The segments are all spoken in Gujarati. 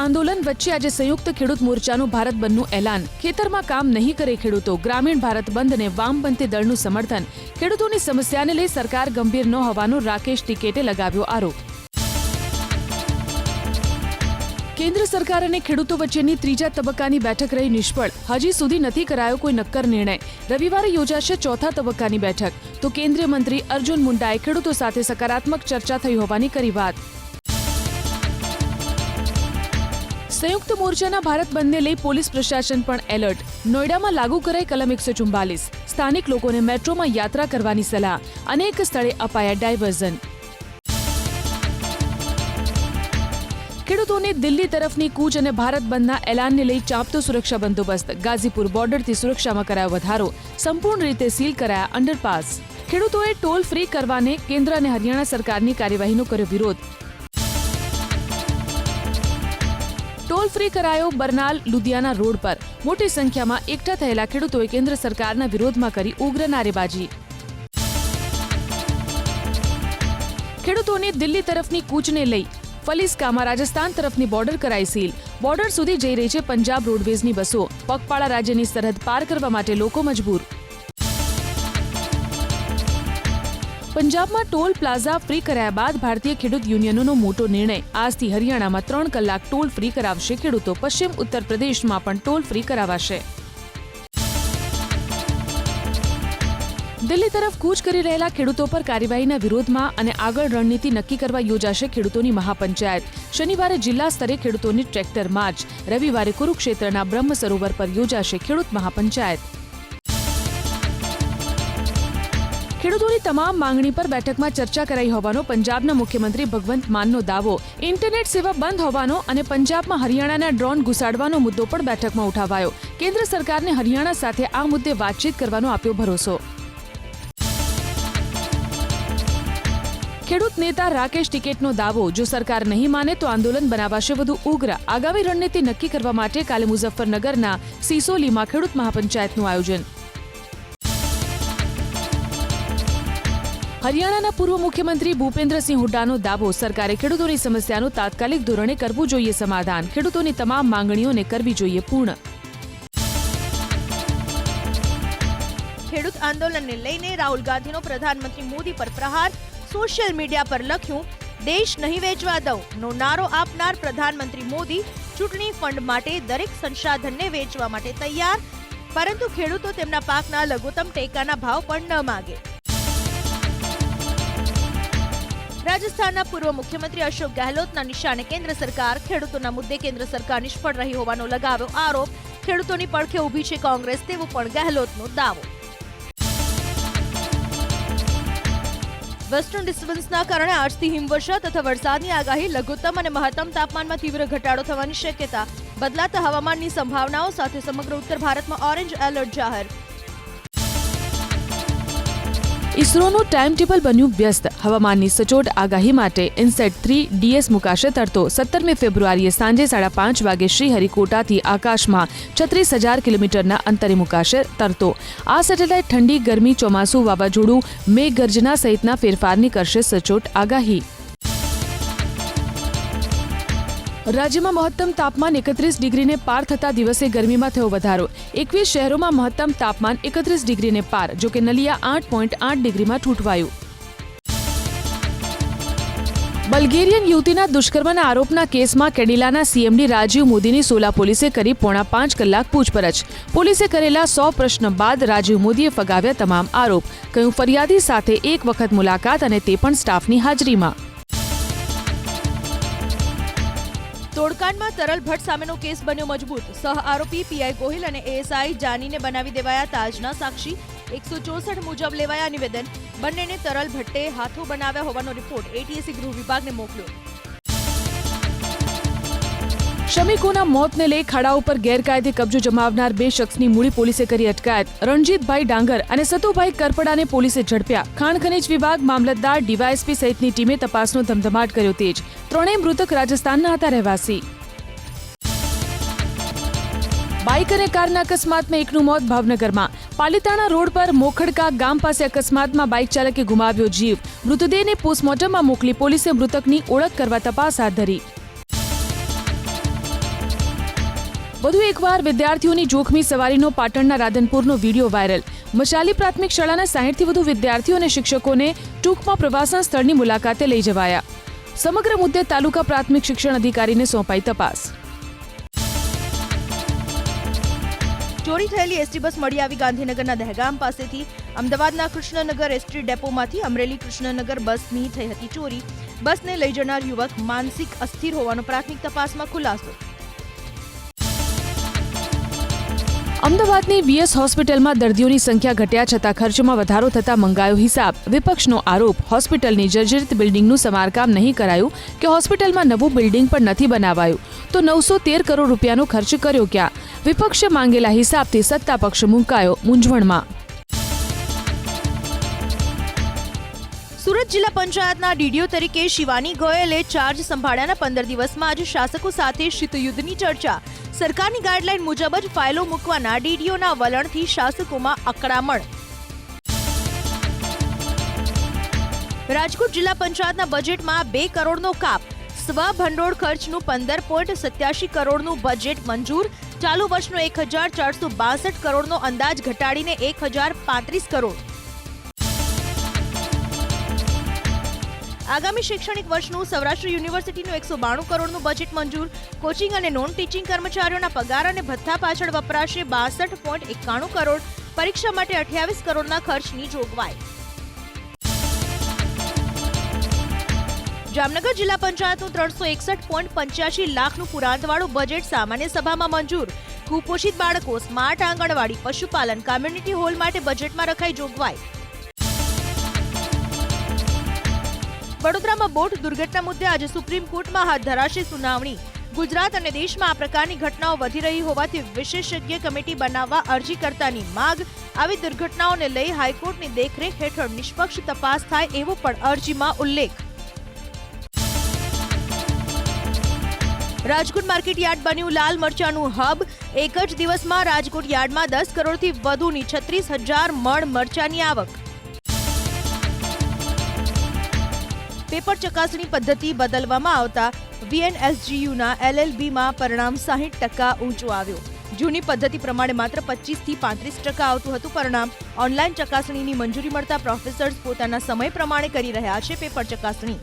આંદોલન વચ્ચે આજે સંયુક્ત ખેડૂત મોરચાનું ભારત બંધનું એલાન. ખેતરમાં કામ નહીં કરે ખેડૂતો. ગ્રામીણ ભારત બંધને વામપંથી દળનું સમર્થન. ખેડૂતોની સમસ્યાને લઈ સરકાર ગંભીર ન હોવાનો રાકેશ ટિકેટે લગાવ્યો આરોપ. કેન્દ્ર સરકાર અને ખેડૂતો વચ્ચેની ત્રીજા તબક્કાની બેઠક રહી નિષ્ફળ. હજી સુધી નથી કરાયો કોઈ નક્કર નિર્ણય. રવિવારે યોજાશે ચોથા તબક્કાની બેઠક. તો કેન્દ્રીય મંત્રી અર્જુન મુંડાએ ખેડૂતો સાથે સકારાત્મક ચર્ચા થઈ હોવાની કરી વાત. સંયુક્ત મોરચાના ભારત બંધને લઈ પોલીસ પ્રશાસન પણ એલર્ટ. નોઈડામાં લાગુ કરાઈ કલમ એકસો ચુમ્બાલીસ સ્થાનિક લોકોને મેટ્રોમાં યાત્રા કરવાની સલાહ. અનેક સ્થળે અપાયા ડાયવર્ઝન. ખેડૂતોને દિલ્હી તરફની કૂચ અને ભારત બંધના એલાનને લઈ ચાંપતો સુરક્ષા બંદોબસ્ત. ગાઝીપુર બોર્ડરથી સુરક્ષામાં કરાયો વધારો. સંપૂર્ણ રીતે સીલ કરાયા અંડરપાસ. ખેડૂતોએ ટોલ ફ્રી કરવાને કેન્દ્ર અને હરિયાણા સરકારની કાર્યવાહીનો કર્યો વિરોધ. ટોલ ફ્રી કરાયો બરનાલ લુધિયાના રોડ પર. મોટી સંખ્યામાં એકઠા થયેલા ખેડૂતોએ કેન્દ્ર સરકારના વિરોધમાં કરી ઉગ્ર નારેબાજી. ખેડૂતોની દિલ્હી તરફની કૂચને લઈ ફલિસ્કામાં રાજસ્થાન તરફની બોર્ડર કરાઈ સીલ. બોર્ડર સુધી જઈ રહી છે પંજાબ રોડવેઝની બસો. પગપાળા રાજ્યની સરહદ પાર કરવા માટે લોકો મજબૂર. પંજાબમાં ટોલ પ્લાઝા ફ્રી કરાયા બાદ ભારતીય ખેડૂત યુનિયનોનો મોટો નિર્ણય. આજથી હરિયાણામાં ત્રણ કલાક ટોલ ફ્રી કરાવશે. ખેડૂતો પશ્ચિમ ઉત્તર પ્રદેશમાં પણ ટોલ ફ્રી કરાવાશે. દિલ્હી તરફ કૂચ કરી રહેલા ખેડૂતો પર કાર્યવાહીના વિરોધમાં અને આગળ રણનીતિ નક્કી કરવા યોજાશે ખેડૂતોની મહાપંચાયત. શનિવારે જિલ્લા સ્તરે ખેડૂતોની ટ્રેક્ટર માર્ચ. રવિવારે કુરુક્ષેત્રના બ્રહ્મ સરોવર પર યોજાશે ખેડૂત મહાપંચાયત. ખેડૂતોની તમામ માંગણી પર બેઠકમાં ચર્ચા કરાઈ હોવાનો પંજાબના મુખ્યમંત્રી ભગવંત માનનો દાવો. ઇન્ટરનેટ સેવા બંધ હોવાનો અને પંજાબમાં હરિયાણાના ડ્રોન ઘુસાડવાનો મુદ્દો પણ બેઠકમાં ઉઠાવાયો. કેન્દ્ર સરકારને હરિયાણા સાથે આ મુદ્દે વાતચીત કરવાનો આપ્યો ભરોસો. ખેડૂત નેતા રાકેશ ટિકેટનો દાવો, જો સરકાર નહીં માને તો આંદોલન બનાવાશે વધુ ઉગ્ર. આગામી રણનીતિ નક્કી કરવા માટે કાલે મુઝફ્ફરનગરના સિસોલીમાં ખેડૂત મહાપંચાયતનું આયોજન. હરિયાણાના પૂર્વ મુખ્યમંત્રી ભૂપેન્દ્રસિંહ હુડ્ડાનો દાવો, સરકારે ખેડૂતોની સમસ્યાનું તાત્કાલિક ધોરણે કરવું જોઈએ સમાધાન. ખેડૂતોની તમામ માંગણીઓને કરવી જોઈએ પૂર્ણ. ખેડૂત આંદોલનને લઈને રાહુલ ગાંધીનો પ્રધાનમંત્રી મોદી પર પ્રહાર, સોશિયલ મીડિયા પર લખ્યું, દેશ નહીં વેચવા દઉં, નો નારો આપનાર પ્રધાનમંત્રી મોદી ચૂંટણી ફંડ માટે દરેક સંસાધનને વેચવા માટે તૈયાર, પરંતુ ખેડૂતો તેમના પાકના લઘુત્તમ ટેકાના ભાવ પણ ન માગે. રાજસ્થાનના પૂર્વ મુખ્યમંત્રી અશોક ગેહલોતના નિશાને કેન્દ્ર સરકાર ખેડૂતોના મુદ્દે કેન્દ્ર સરકાર નિષ્ફળ રહી હોવાનો લગાવ્યો આરોપ. ખેડૂતોની પડખે ઊભી છે કોંગ્રેસ, તેવો પણ ગેહલોતનો દાવો. વેસ્ટર્ન ડિસ્ટર્બન્સના કારણે આજથી હિમવર્ષા તથા વરસાદની આગાહી, લઘુત્તમ અને મહત્તમ તાપમાનમાં તીવ્ર ઘટાડો થવાની શક્યતા, બદલાતા હવામાનની સંભાવનાઓ સાથે સમગ્ર ઉત્તર ભારતમાં ઓરેન્જ એલર્ટ જાહેર ઇસરોનું ટાઈમ ટેબલ બન્યું વ્યસ્ત. હવામાનની સચોટ આગાહી માટે ઇન્સેટ થ્રી ડીએસ મુકાશે તરતો સત્તરમી ફેબ્રુઆરીએ સાંજે સાડા પાંચ વાગે શ્રીહરિકોટાથી આકાશમાં છત્રીસ હજાર કિલોમીટરના અંતરે મુકાશે તરતો આ સેટેલાઇટ ઠંડી, ગરમી, ચોમાસું વાવાઝોડું, મેઘગર્જના સહિતના ફેરફારની કરશે સચોટ આગાહી. રાજ્યમાં મહત્તમ તાપમાન એકત્રીસ ડિગ્રીને પાર થતા દિવસે ગરમીમાં થયો વધારો. એકવીસ શહેરોમાં મહત્તમ તાપમાન એકત્રીસ ડિગ્રીને પાર જોકે નલિયા આઠ પોઈન્ટ આઠ ડિગ્રીમાં ઠૂંઠવાયું. બલ્ગેરિયન યુવતીના દુષ્કર્મના આરોપના કેસમાં કેડિલાના સીએમડી રાજીવ મોદીની સોલા પોલીસે કરી પોણા પાંચ કલાક પૂછપરછ. પોલીસે કરેલા સો પ્રશ્ન બાદ રાજીવ મોદીએ ફગાવ્યા તમામ આરોપ. કહ્યું, ફરિયાદી સાથે એક વખત મુલાકાત અને તે પણ સ્ટાફની હાજરીમાં. તોડકાંડમાં તરલ ભટ્ટ સામેનો કેસ બન્યો મજબૂત. સહ આરોપી પીઆઈ ગોહિલ અને એએસઆઈ જાનીને બનાવી દેવાયા તાજના સાક્ષી. એકસો ચોસઠ મુજબ લેવાયા નિવેદન. બંનેને તરલ ભટ્ટે હાથો બનાવ્યા હોવાનો રિપોર્ટ એટીએસી ગૃહ વિભાગને મોકલ્યો. શ્રમિકોના મોતને લઈ ખાડા ઉપર ગેરકાયદે કબજો જમાવનાર બે શખ્સની મૂડી પોલીસે કરી અટકાયત. રણજીતભાઈ ડાંગર અને સતુભાઈ કરપડાને પોલીસે ઝડપ્યા. ખાણ ખનીજ વિભાગ મામલતદાર ડીવાયએસપી સહિતની ટીમે તપાસનો ધમધમાટ કર્યો તેજ. ત્રણેય મૃતક રાજસ્થાનના હતા રહેવાસી. બાઇક અને કારના અકસ્માતમાં એકનું મોત ભાવનગરમાં. પાલિતાણા રોડ પર મોખડકા ગામ પાસે અકસ્માતમાં બાઇક ચાલકે ગુમાવ્યો જીવ. મૃતદેહને પોસ્ટમોર્ટમમાં મોકલી પોલીસે મૃતકની ઓળખ કરવા તપાસ હાથ ધરી. વધુ એકવાર વિદ્યાર્થીઓની જોખમી સવારીનો પાટણના રાધનપુરનો વીડિયો વાયરલ. મશાલી પ્રાથમિક શાળાના સાહીઠથી વધુ વિદ્યાર્થીઓ અને શિક્ષકોને ટૂંકમાં પ્રવાસન સ્થળની મુલાકાતે લઈ જવાયા. સમગ્ર મુદ્દે તાલુકા પ્રાથમિક શિક્ષણ અધિકારીને સોંપાઈ તપાસ. ચોરી થયેલી એસટી બસ મળી આવી ગાંધીનગરના દહેગામ પાસેથી. અમદાવાદના કૃષ્ણનગર એસટી ડેપોમાંથી અમરેલી કૃષ્ણનગર બસની થઈ હતી ચોરી. બસને લઈ જનાર યુવક માનસિક અસ્થિર હોવાનો પ્રાથમિક તપાસમાં ખુલાસો અમદાવાદની વીએસ હોસ્પિટલમાં દર્દીઓની સંખ્યા ઘટ્યા છતાં ખર્ચમાં વધારો થતાં મંગાયો હિસાબ. વિપક્ષનો આરોપ, હોસ્પિટલની જર્જરિત બિલ્ડિંગનું સમારકામ નહીં કરાયું કે હોસ્પિટલમાં નવું બિલ્ડિંગ પણ નથી બનાવાયું, તો નવસો તેર કરોડ રૂપિયાનો ખર્ચ કર્યો ક્યાં? વિપક્ષે માંગેલા હિસાબથી સત્તા પક્ષ મુકાયો મૂંઝવણમાં. સુરત જિલ્લા પંચાયતના ડીડીઓ તરીકે શિવાની ગોયલે ચાર્જ સંભાળ્યાના પંદર દિવસમાં જ શાસકો સાથે શીતયુદ્ધની ચર્ચા સરકારની ગાઈડલાઈન મુજબ જ ફાઇલો મૂકવાના ડીડીઓના વલણથી શાસકોમાં અકળામણ રાજકોટ જિલ્લા પંચાયતના બજેટમાં બે કરોડનો કાપ. સ્વ ભંડોળ ખર્ચનું પંદર પોઈન્ટ સત્યાસી કરોડનું બજેટ મંજૂર. ચાલુ વર્ષનો એક હજાર ચારસો બાસઠ કરોડનો અંદાજ ઘટાડીને એક હજાર પાંત્રીસ કરોડ. આગામી શૈક્ષણિક વર્ષનું સૌરાષ્ટ્ર યુનિવર્સિટીનું એકસો બાણું કરોડનું બજેટ મંજૂર. કોચિંગ અને નોન ટીચિંગ કર્મચારીઓના પગાર અને ભથ્થા પાછળ વપરાશે બાસઠ પોઈન્ટ એકાણું કરોડ. પરીક્ષા માટે અઠ્યાવીસ કરોડના ખર્ચની જોગવાઈ. જામનગર જિલ્લા પંચાયતનું ત્રણસો એકસઠ પોઈન્ટ પંચ્યાસી લાખનું પુરાંતવાળું બજેટ સામાન્ય સભામાં મંજૂર. કુપોષિત બાળકો સ્માર્ટ આંગણવાડી, પશુપાલન કોમ્યુનિટી હોલ માટે બજેટમાં રખાઈ જોગવાઈ. વડોદરામાં બોટ દુર્ઘટના મુદ્દે આજે સુપ્રીમ કોર્ટમાં હાથ ધરાશે સુનાવણી. ગુજરાત અને દેશમાં આ પ્રકારની ઘટનાઓ વધી રહી હોવાથી વિશેષજ્ઞ કમિટી બનાવવા અરજીકર્તાની માગ. આવી દુર્ઘટનાઓને લઈ હાઈકોર્ટની દેખરેખ હેઠળ નિષ્પક્ષ તપાસ થાય એવો પણ અરજીમાં ઉલ્લેખ. રાજકોટ માર્કેટ યાર્ડ બન્યું લાલ મરચાનું હબ. એક જ દિવસમાં રાજકોટ યાર્ડમાં દસ કરોડથી વધુની છત્રીસ હજાર મણ મરચાની આવક. પેપર ચકાસણી પદ્ધતિ બદલવામાં આવતા વીએનએસજીયુના એલએલબીમાં પરિણામ સાહીઠ ટકા ઊંચું આવ્યું. જૂની પદ્ધતિ પ્રમાણે માત્ર પચીસથી પાંત્રીસ ટકા આવતું હતું. પરિણામ ઓનલાઈન ચકાસણીની મંજૂરી મળતા પ્રોફેસર્સ પોતાના સમય પ્રમાણે કરી રહ્યા છે પેપર ચકાસણી.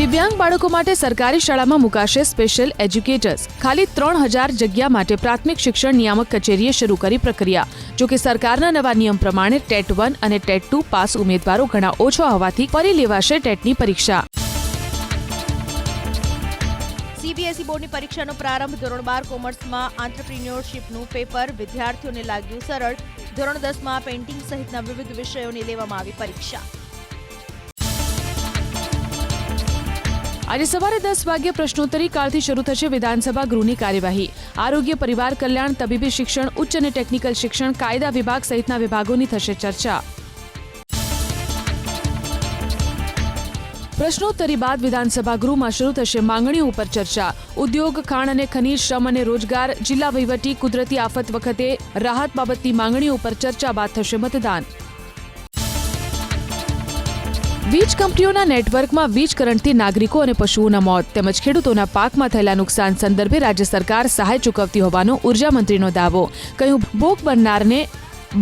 દિવ્યાંગ બાળકો માટે સરકારી શાળામાં મુકાશે સ્પેશિયલ એજ્યુકેટર્સ ખાલી ત્રણ હજાર જગ્યા માટે પ્રાથમિક શિક્ષણ નિયામક કચેરીએ શરૂ કરી પ્રક્રિયા. જોકે સરકારના નવા નિયમ પ્રમાણે ટેટ વન અને ટેટ ટુ પાસ ઉમેદવારો ઘણા ઓછા હોવાથી ફરી લેવાશે ટેટની પરીક્ષા. સીબીએસઈ બોર્ડની પરીક્ષાનો પ્રારંભ ધોરણ બાર કોમર્સમાં આંત્રપ્રિન્યોરશિપનું પેપર વિદ્યાર્થીઓને લાગ્યું સરળ. ધોરણ દસમાં પેઇન્ટિંગ સહિતના વિવિધ વિષયોની લેવામાં આવી પરીક્ષા. આજે સવારે દસ વાગ્યે પ્રશ્નોત્તરી કાળથી શરૂ થશે વિધાનસભા ગૃહની કાર્યવાહી. આરોગ્ય, પરિવાર કલ્યાણ, તબીબી શિક્ષણ, ઉચ્ચ અને ટેકનિકલ શિક્ષણ, કાયદા વિભાગ સહિતના વિભાગોની થશે ચર્ચા. પ્રશ્નોત્તરી બાદ વિધાનસભા ગૃહમાં શરૂ થશે માંગણીઓ ઉપર ચર્ચા. ઉદ્યોગ, ખાણ અને ખનીજ, શ્રમ અને રોજગાર, જિલ્લા વહીવટી, કુદરતી આફત વખતે રાહત બાબતની માંગણીઓ ઉપર ચર્ચા બાદ થશે મતદાન. વીજ કંપનીઓના નેટવર્કમાં વીજ કરંટથી નાગરિકો અને પશુઓના મોત તેમજ ખેડૂતોના પાકમાં થયેલા નુકસાન સંદર્ભે રાજ્ય સરકાર સહાય ચૂકવતી હોવાનો મંત્રીનો દાવો. કહ્યું, ભોગ બનનારને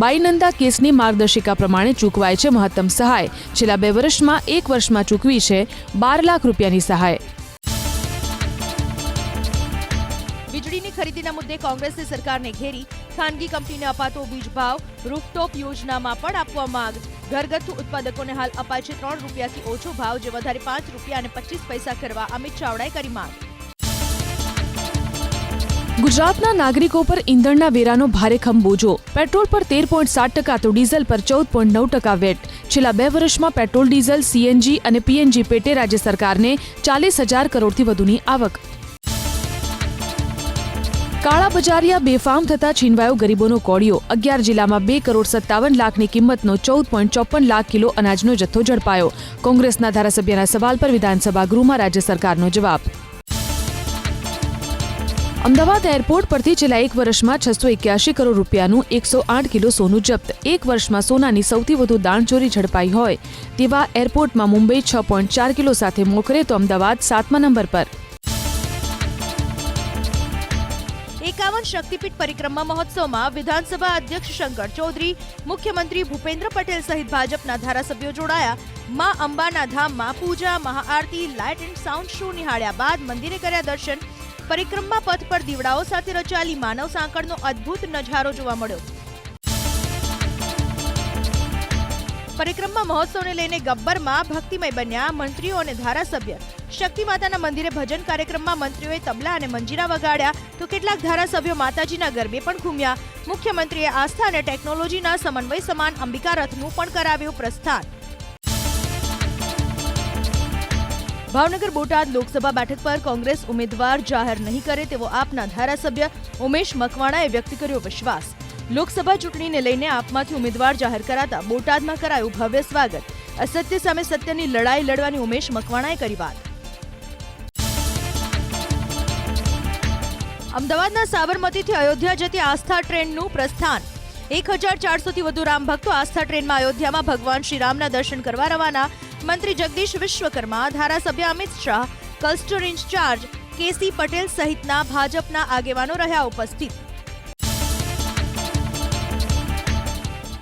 બાઈનંદા કેસની માર્ગદર્શિકા પ્રમાણે ચૂકવાય છે મહત્તમ સહાય. છેલ્લા બે વર્ષમાં એક વર્ષમાં ચૂકવી છે બાર લાખ રૂપિયાની સહાય. વીજળીની ખરીદીના મુદ્દે કોંગ્રેસે સરકારને ઘેરી ખાનગી કંપનીને અપાતો વીજ ભાવ રૂફટોપ યોજનામાં પણ આપવા માંગ. ઘરગથ્થુ ઉત્પાદકોને હાલ અપાય છે ત્રણ રૂપિયાથી ઓછો ભાવ, જે વધારે પાંચ રૂપિયા અને પચીસ પૈસા કરવા અમિત ચાવડાએ કરી માંગ. ગુજરાતના નાગરિકો પર ઈંધણના વેરાનો ભારે બોજો પેટ્રોલ પર તેર પોઈન્ટ સાત ટકા તો ડીઝલ પર ચૌદ પોઈન્ટ નવ ટકા વેટ. છેલ્લા બે વર્ષમાં પેટ્રોલ, ડીઝલ, સીએનજી અને પીએનજી પેટે રાજ્ય સરકારને ચાલીસ હજાર કરોડથી વધુની આવક. કાળા બજારિયા બેફામ થતા છીનવાયો ગરીબોનો કોડિયો અગિયાર જિલ્લામાં બે કરોડ સત્તાવન લાખની કિંમતનો ચૌદ પોઈન્ટ ચોપન લાખ કિલો અનાજનો જથ્થો ઝડપાયો. કોંગ્રેસના ધારાસભ્યના સવાલ પર વિધાનસભા ગૃહમાં રાજ્ય સરકારનો જવાબ. અમદાવાદ એરપોર્ટ પરથી છેલ્લા એક વર્ષમાં છસો એક્યાસી કરોડ રૂપિયાનું એકસો આઠ કિલો સોનું જપ્ત. એક વર્ષમાં સોનાની સૌથી વધુ દાણચોરી ઝડપાઈ હોય તેવા એરપોર્ટમાં મુંબઈ છ પોઈન્ટ ચાર કિલો સાથે મોખરે તો અમદાવાદ સાતમા નંબર પર. શક્તિપીઠ પરિક્રમા મહોત્સવમાં વિધાનસભા અધ્યક્ષ શંકર ચૌધરી, મુખ્યમંત્રી ભૂપેન્દ્ર પટેલ સહિત ભાજપના ધારાસભ્યો જોડાયા. મા અંબાના ધામમાં પૂજા, મહાઆરતી, લાઇટ એન્ડ સાઉન્ડ શો નિહાળ્યા બાદ મંદિરે કર્યા દર્શન. પરિક્રમા પથ પર દીવડાઓ સાથે રચાયેલી માનવ સાંકળનો અદ્ભુત નજારો જોવા મળ્યો. પરિક્રમા મહોત્સવને લઈને ગબ્બરમાં ભક્તિમય બન્યા મંત્રીઓ અને ધારાસભ્ય. શક્તિ માતાના મંદિરે ભજન કાર્યક્રમમાં મંત્રીઓએ તબલા અને મંજીરા વગાડ્યા તો કેટલાક ધારાસભ્યો માતાજીના ગરબે પણ ઘૂમ્યા. મુખ્યમંત્રીએ આસ્થા અને ટેકનોલોજીના સમન્વય સમાન અંબિકા રથનું પણ કરાવ્યું પ્રસ્થાન. ભાવનગર બોટાદ લોકસભા બેઠક પર કોંગ્રેસ ઉમેદવાર જાહેર નહીં કરે તેવો આપના ધારાસભ્ય ઉમેશ મકવાણાએ વ્યક્ત કર્યો વિશ્વાસ. લોકસભા ચૂંટણીને લઈને આપમાંથી ઉમેદવાર જાહેર કરાતા બોટાદમાં કરાયું ભવ્ય સ્વાગત. અસત્ય સામે સત્યની લડાઈ લડવાની ઉમેશ મકવાણાએ કરી વાત. અમદાવાદના સાબરમતીથી અયોધ્યા જતી આસ્થા ટ્રેનનું પ્રસ્થાન. એક હજાર ચારસોથી વધુ રામ ભક્તો આસ્થા ટ્રેનમાં અયોધ્યામાં ભગવાન શ્રીરામના દર્શન કરવા રવાના. મંત્રી જગદીશ વિશ્વકર્મા, ધારાસભ્ય Amit Shah cluster incharge KC Patel સહિતના ભાજપના આગેવાનો રહ્યા ઉપસ્થિત.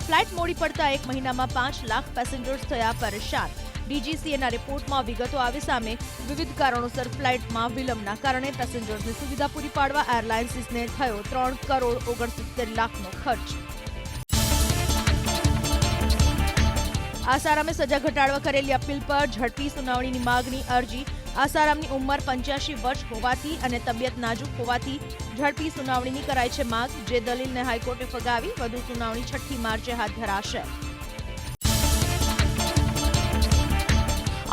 ફ્લાઇટ મોડી પડતા એક મહિનામાં પાંચ લાખ પેસેન્જર્સ થયા પરેશાન. ડીજીસીએના રિપોર્ટમાં વિગતો આવી સામે વિવિધ કારણોસર ફ્લાઇટમાં વિલંબના કારણે પેસેન્જર્સને સુવિધા પૂરી પાડવા એરલાઇન્સીસને થયો ત્રણ કરોડ ઓગણસિત્તેર લાખનો ખર્ચ. આસારામે સજા ઘટાડવા કરેલી અપીલ પર ઝડપી સુનાવણીની માગની અરજી. આસારામની ઉંમર પંચ્યાસી વર્ષ હોવાથી અને તબિયત નાજુક હોવાથી ઝડપી સુનાવણીની કરાઈ છે માંગ, જે દલીલને હાઈકોર્ટે ફગાવી વધુ સુનાવણી છઠ્ઠી માર્ચે હાથ ધરાશે.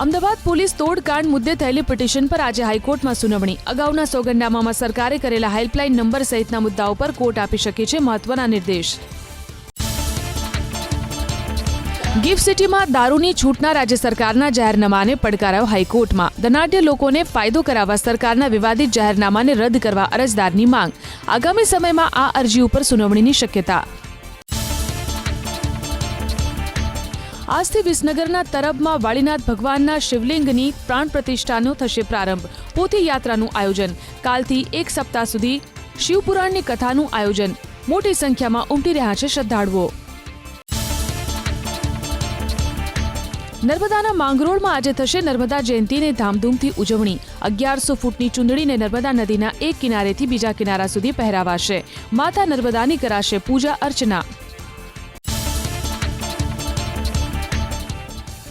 અમદાવાદ પોલીસ તોડકાંડ મુદ્દે થયેલી પિટિશન પર આજે હાઈકોર્ટમાં સુનાવણી. અગાઉના સોગંદનામામાં સરકારે કરેલા હેલ્પલાઇન નંબર સહિતના મુદ્દાઓ પર કોર્ટ આપી શકે છે મહત્વના નિર્દેશ. ગિફ્ટ સિટીમાં દારૂની છૂટના રાજ્ય સરકારના જાહેરનામાને પડકારાયો હાઈકોર્ટમાં. ધનાઢ્ય લોકોને ફાયદો કરાવવા સરકારના વિવાદિત જાહેરનામાને રદ કરવા અરજદારની માંગ. આગામી સમયમાં આ અરજી ઉપર સુનાવણીની શક્યતા. આજથી વિસનગરના તરબમાં વાળીનાથ ભગવાનના શિવલિંગની પ્રાણ પ્રતિષ્ઠાનો થશે પ્રારંભ. પોથી યાત્રાનું આયોજન. કાલથી એક સપ્તાહ સુધી શિવપુરાણની કથાનું આયોજન. મોટી સંખ્યામાં ઉમટી રહ્યા છે શ્રદ્ધાળુઓ. નર્મદાના માંગરોળમાં આજે થશે નર્મદા જયંતીની ધામધૂમથી ઉજવણી. અગિયારસો ફૂટની ચૂંદડીને નર્મદા નદીના એક કિનારેથી બીજા કિનારા સુધી પહેરાવાશે. માતા નર્મદાની કરાશે પૂજા અર્ચના.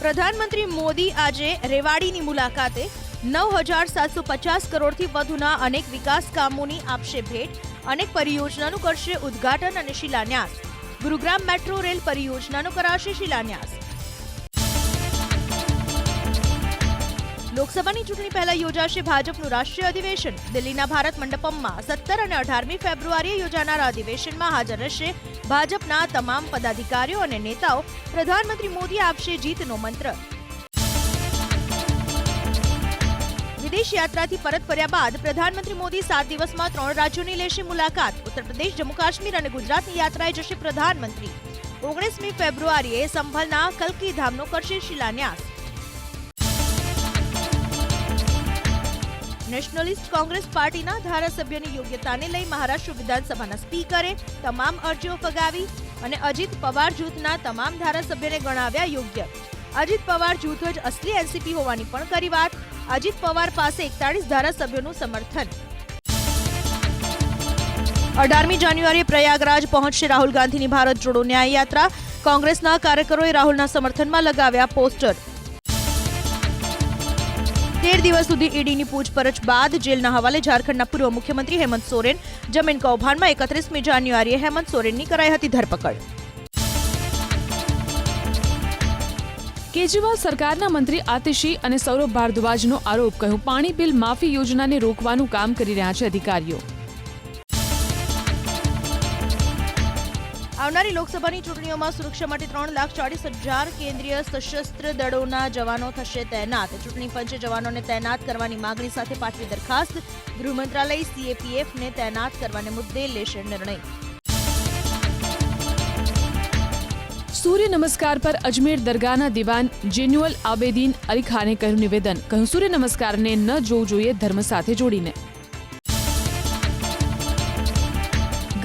પ્રધાનમંત્રી મોદી આજે રેવાડીની મુલાકાતે નવ હજાર સાતસો પચાસ કરોડથી વધુના અનેક વિકાસ કામોની આપશે ભેટ. અનેક પરિયોજનાનું કરશે ઉદ્ઘાટન અને શિલાન્યાસ. ગુરુગ્રામ મેટ્રો રેલ પરિયોજનાનો કરાશે શિલાન્યાસ. લોકસભાની ચૂંટણી પહેલા યોજાશે ભાજપનું રાષ્ટ્રીય અધિવેશન. દિલ્હીના ભારત મંડપમમાં સત્તર અને અઢારમી ફેબ્રુઆરીએ યોજાનારા અધિવેશનમાં હાજર રહેશે ભાજપના તમામ પદાધિકારીઓ અને નેતાઓ. પ્રધાનમંત્રી મોદી આપશે જીતનો મંત્ર. વિદેશ યાત્રાથી પરત ફર્યા બાદ પ્રધાનમંત્રી મોદી સાત દિવસમાં ત્રણ રાજ્યોની લેશે મુલાકાત. ઉત્તર પ્રદેશ, જમ્મુ કાશ્મીર અને ગુજરાતની યાત્રાએ જશે પ્રધાનમંત્રી. ઓગણીસમી ફેબ્રુઆરીએ સંભલના કલકી ધામનો કરશે શિલાન્યાસ. નેશનલિસ્ટ કોંગ્રેસ પાર્ટીના ધારાસભ્યની યોગ્યતાને લઈ મહારાષ્ટ્ર વિધાનસભાના સ્પીકરે તમામ અરજીઓ ફગાવી અને અજીત પવાર જૂથના તમામ ધારાસભ્યને ગણાવ્યા યોગ્ય. અજીત પવાર જૂથ જ અસલી એનસીપી હોવાની પણ કરી વાત. અજીત પવાર પાસે એકતાળીસ ધારાસભ્યોનું સમર્થન. અઢારમી જાન્યુઆરીએ પ્રયાગરાજ પહોંચશે રાહુલ ગાંધીની ભારત જોડો ન્યાય યાત્રા કોંગ્રેસના કાર્યકરોએ રાહુલના સમર્થનમાં લગાવ્યા પોસ્ટર. તેર દિવસ સુધી ઈડીની પૂછપરછ બાદ જેલના હવાલે ઝારખંડના પૂર્વ મુખ્યમંત્રી હેમંત સોરેન જમીન કૌભાંડમાં એકત્રીસમી જાન્યુઆરીએ હેમંત સોરેનની કરાઈ હતી ધરપકડ. કેજરીવાલ સરકારના મંત્રી આતિશી અને સૌરભ ભારદ્વાજનો આરોપ કહ્યું, પાણી બિલ માફી યોજનાને રોકવાનું કામ કરી રહ્યા છે અધિકારીઓ. આવનારી લોકસભાની ચૂંટણીઓમાં સુરક્ષા માટે ત્રણ લાખ ચાળીસ હજાર કેન્દ્રીય સશસ્ત્ર દળોના જવાનો થશે તૈનાત. ચૂંટણી પંચે જવાનોને તૈનાત કરવાની માંગણી સાથે પાઠવી દરખાસ્ત. ગૃહ મંત્રાલય સીએપીએફને તૈનાત કરવાને મુદ્દે લેશે નિર્ણય. સૂર્ય નમસ્કાર પર અજમેર દરગાહના દિવાન જેન્યુઅલ આબેદીન અલી ખાને કહ્યું નિવેદન. કહ્યું, સૂર્ય નમસ્કારને ન જોવું જોઈએ, ધર્મ સાથે જોડીને.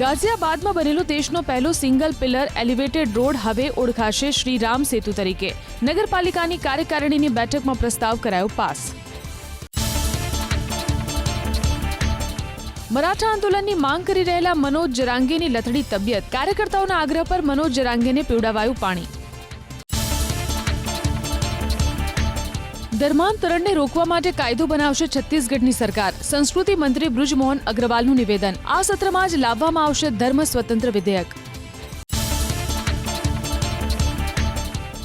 ગાઝિયાબાદમાં બનેલો દેશનો પહેલો સિંગલ પિલર એલિવેટેડ રોડ હવે ઓળખાશે શ્રી રામ સેતુ તરીકે. નગરપાલિકાની કાર્યકારિણીની બેઠકમાં પ્રસ્તાવ કરાયો પાસ. મરાઠા આંદોલનની માંગ કરી રહેલા મનોજ જરાંગેની લથડી તબિયત. કાર્યકર્તાઓના આગ્રહ પર મનોજ જરાંગેને પીવડાવાયું પાણી. ધર્માંતરણને રોકવા માટે કાયદો બનાવશે છત્તીસગઢની સરકાર. સંસ્કૃતિ મંત્રી બ્રુજમોહન અગ્રવાલનું નિવેદન. આ સત્રમાં જ લાવવામાં આવશે ધર્મ સ્વતંત્ર વિધેયક.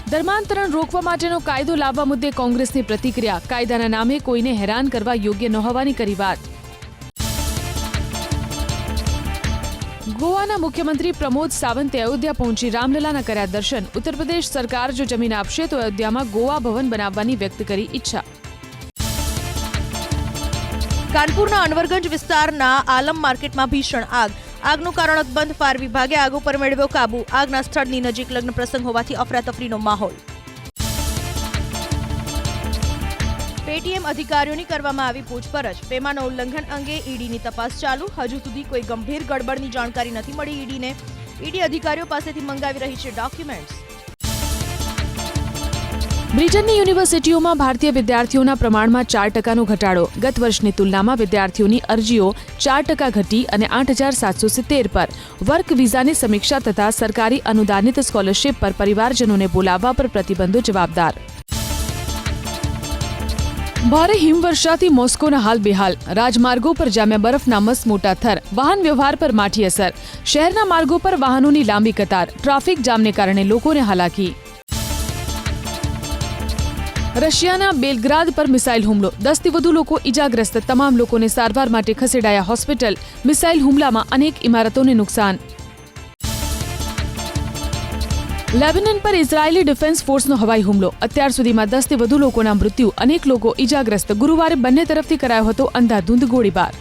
ધર્માંતરણ રોકવા માટેનો કાયદો લાવવા મુદ્દે કોંગ્રેસની પ્રતિક્રિયા. કાયદાના નામે કોઈને હેરાન કરવા યોગ્ય ન હોવાની કરી વાત. ગોવાના મુખ્યમંત્રી પ્રમોદ સાવંતે અયોધ્યા પહોંચી રામલલાના કર્યા દર્શન. ઉત્તર પ્રદેશ સરકાર જો જમીન આપશે તો અયોધ્યામાં ગોવા ભવન બનાવવાની વ્યક્ત કરી ઈચ્છા. કાનપુરના અનવરગંજ વિસ્તારના આલમ માર્કેટમાં ભીષણ આગ. આગનું કારણ અકબંધ ફાયર વિભાગે આગ ઉપર મેળવ્યો કાબુ. આગના સ્થળની નજીક લગ્ન પ્રસંગ હોવાથી અફરાતફરીનો માહોલ. પેટીએમ અધિકારીઓની કરવામાં આવી પૂછપરછ. પેમાના ઉલ્લંઘન અંગે ઈડીની તપાસ ચાલુ. હજુ સુધી કોઈ ગંભીર ગડબડની જાણકારી નથી મળી ઈડીને. ઈડી અધિકારીઓ પાસેથી મંગાવી રહી છે ડોક્યુમેન્ટ્સ. બ્રિટનની યુનિવર્સિટીઓમાં ભારતીય વિદ્યાર્થીઓના પ્રમાણમાં ચાર ટકાનો ઘટાડો. ગત વર્ષની તુલનામાં વિદ્યાર્થીઓની અરજીઓ ચાર ટકા ઘટી અને આઠ હજાર સાતસો સિત્તેર પર. વર્ક વિઝાની સમીક્ષા તથા સરકારી અનુદાનિત સ્કોલરશીપ પર પરિવારજનોને બોલાવવા પર પ્રતિબંધો જવાબદાર. ભારે હિમવર્ષાથી મોસ્કોના હાલ બેહાલ. રાજમાર્ગો પર જામ્યા બરફના મસમોટા થર. વાહન વ્યવહાર પર માઠી અસર. શહેરના માર્ગો પર વાહનોની લાંબી કતાર. ટ્રાફિક જામને કારણે લોકોને હાલાકી. રશિયાના બેલગ્રાદ પર મિસાઇલ હુમલો. દસથી વધુ લોકો ઇજાગ્રસ્ત તમામ લોકોને સારવાર માટે ખસેડાયા હોસ્પિટલ. મિસાઇલ હુમલામાં અનેક ઇમારતોને નુકસાન. લેબનન પર ઇઝરાયેલી ડિફેન્સ ફોર્સનો હવાઈ હુમલો. અત્યાર સુધીમાં દસથી વધુ લોકોના મૃત્યુ, અનેક લોકો ઇજાગ્રસ્ત ગુરુવારે બંને તરફથી કરાયો હતો અંધાધૂંધ ગોળીબાર.